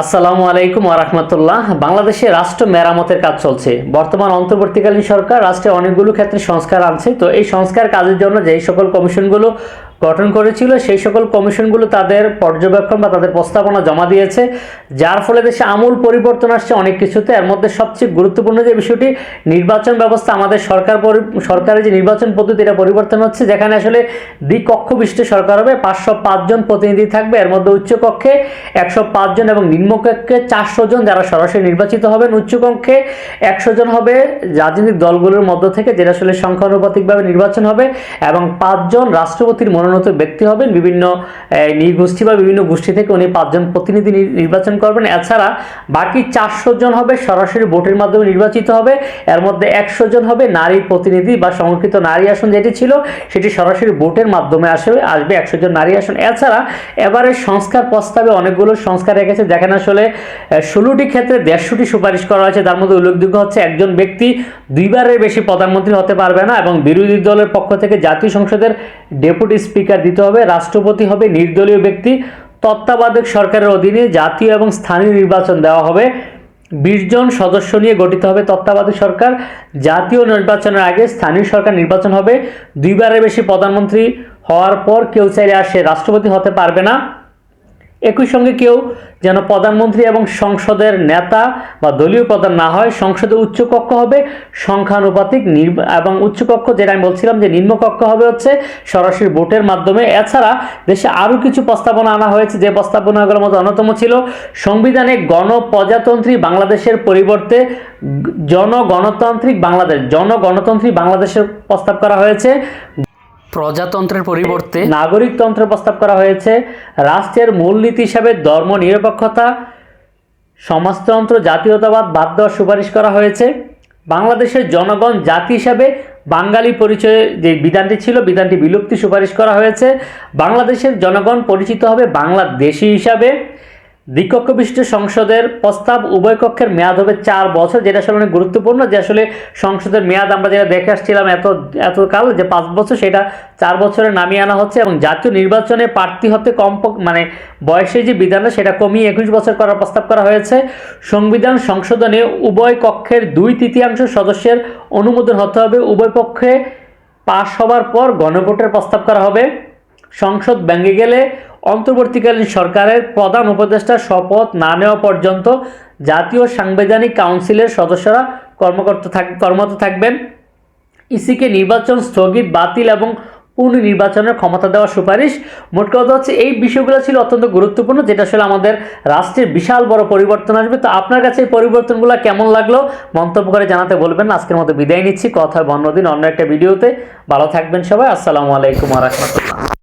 আসসালামু আলাইকুম আরহামতুল্লাহ বাংলাদেশে রাষ্ট্র মেরামতের কাজ চলছে। বর্তমান অন্তর্বর্তীকালীন সরকার রাষ্ট্রে অনেকগুলো ক্ষেত্রে সংস্কার আনছে। তো এই সংস্কার কাজের জন্য যেই সকল কমিশনগুলো গঠন করেছিল, সেই সকল কমিশনগুলো তাদের পর্যবেক্ষণ বা তাদের প্রস্তাবনা জমা দিয়েছে, যার ফলে দেশে আমূল পরিবর্তন আসছে অনেক কিছুতে। এর মধ্যে সবচেয়ে গুরুত্বপূর্ণ যে বিষয়টি, নির্বাচন ব্যবস্থা। আমাদের সরকার সরকারের যে নির্বাচন পদ্ধতি এটা পরিবর্তন হচ্ছে, যেখানে আসলে দ্বিকক্ষ বিশিষ্ট সরকার হবে, পাঁচশো পাঁচজন প্রতিনিধি থাকবে। এর মধ্যে উচ্চকক্ষে একশো পাঁচজন এবং নিম্নকক্ষে চারশো জন যারা সরাসরি নির্বাচিত হবেন। উচ্চকক্ষে একশো জন হবে রাজনৈতিক দলগুলোর মধ্য থেকে, যেটা আসলে সংখ্যানুপাতিকভাবে নির্বাচন হবে এবং পাঁচজন রাষ্ট্রপতির মনোনীত ব্যক্তি হবেন বিভিন্ন আহ, নৃগোষ্ঠী বা বিভিন্ন গোষ্ঠী থেকে উনি পাঁচজন প্রতিনিধি নির্বাচন করবেন। এছাড়া বাকি চারশো জন হবে সরাসরি ভোটের মাধ্যমে নির্বাচিত হবে। এর মধ্যে একশো জন হবে নারী প্রতিনিধি বা সংরক্ষিত নারী আসন যেটি ছিল সেটি সরাসরি ভোটের মাধ্যমে আসবে আসবে একশো জন নারী আসন। এছাড়া এবারে সংস্কার প্রস্তাবে অনেকগুলো সংস্কার রেখেছে যেখানে আসলে ষোলোটি ক্ষেত্রে দেড়শোটি সুপারিশ করা হয়েছে। তার মধ্যে উল্লেখযোগ্য হচ্ছে একজন ব্যক্তি দুইবারের বেশি প্রধানমন্ত্রী হতে পারবে না এবং বিরোধী দলের পক্ষ থেকে জাতীয় সংসদের ডেপুটি স্পিকার দিতে হবে, রাষ্ট্রপতি হবে নির্দলীয় ব্যক্তি, তত্ত্বাবধায়ক সরকারের অধীনে জাতীয় এবং স্থানীয় নির্বাচন দেওয়া হবে। বিশ জন সদস্য নিয়ে গঠিত হবে তত্ত্বাবধায়ক সরকার। জাতীয় নির্বাচনের আগে স্থানীয় সরকার নির্বাচন হবে। দুইবারের বেশি প্রধানমন্ত্রী হওয়ার পর কেউ চাইলে আসে রাষ্ট্রপতি হতে পারবে না। একই সঙ্গে কেউ যেন প্রধানমন্ত্রী এবং সংসদের নেতা বা দলীয় প্রধান না হয়, সংসদে উচ্চকক্ষ হবে, সংখ্যানুপাতিক এবং উচ্চকক্ষ যেটা আমি বলছিলাম যে নিম্নকক্ষ হবে হচ্ছে সরাসরি ভোটের মাধ্যমে। এছাড়া দেশে আরও কিছু প্রস্তাবনা আনা হয়েছে, যে প্রস্তাবনাগুলোর মধ্যে অন্যতম ছিল সংবিধানে গণপ্রজাতন্ত্রী বাংলাদেশের পরিবর্তে জনগণতান্ত্রিক বাংলাদেশ, জনগণতান্ত্রিক বাংলাদেশের প্রস্তাব করা হয়েছে। প্রজাতন্ত্রের পরিবর্তে নাগরিকতন্ত্র প্রস্তাব করা হয়েছে রাষ্ট্রের মূলনীতি হিসাবে ধর্ম নিরপেক্ষতা সমাজতন্ত্র জাতীয়তাবাদ বাদ দেওয়ার সুপারিশ করা হয়েছে। বাংলাদেশের জনগণ জাতি হিসাবে বাঙালি পরিচয়ে যে বিধানটি ছিল বিধানটি বিলুপ্তি সুপারিশ করা হয়েছে। বাংলাদেশের জনগণ পরিচিত হবে বাংলাদেশি হিসাবে। দ্বিকক্ষ বিশিষ্ট সংসদের প্রস্তাব উভয় কক্ষের মেয়াদ হবে চার বছর, যেটা আসলে অনেক গুরুত্বপূর্ণ যে আসলে সংসদের মেয়াদ আমরা যেটা দেখে আসছিলাম এত এত কাল যে পাঁচ বছর, সেটা চার বছরে নামিয়ে আনা হচ্ছে এবং জাতীয় নির্বাচনে প্রার্থী হতে কম মানে বয়সে যে বিধানটা, সেটা কমিয়ে একুশ বছর করার প্রস্তাব করা হয়েছে। সংবিধান সংশোধনে উভয় কক্ষের দুই তৃতীয়াংশ সদস্যের অনুমোদন হতে হবে। উভয় পক্ষে পাশ হবার পর গণভোটের প্রস্তাব করা হবে। সংসদ ভেঙে গেলে অন্তর্বর্তীকালীন সরকারের প্রধান উপদেষ্টা শপথ না নেওয়া পর্যন্ত জাতীয় সাংবিধানিক কাউন্সিলের সদস্যরা কর্মকর্তা থাক, কর্মরত থাকবেন। ইসিকে নির্বাচন স্থগিত, বাতিল এবং পুনর্নির্বাচনের ক্ষমতা দেওয়ার সুপারিশ। মোট কথা হচ্ছে এই বিষয়গুলো ছিল অত্যন্ত গুরুত্বপূর্ণ, যেটা আসলে আমাদের রাষ্ট্রের বিশাল বড় পরিবর্তন আসবে। তো আপনার কাছে এই পরিবর্তনগুলো কেমন লাগল মন্তব্য করে জানাতে বলবেন। আজকের মতো বিদায় নিচ্ছি। কথা অন্যদিন অন্য একটা ভিডিওতে। ভালো থাকবেন সবাই। আসসালামু আলাইকুম রহমতুল্লাহ।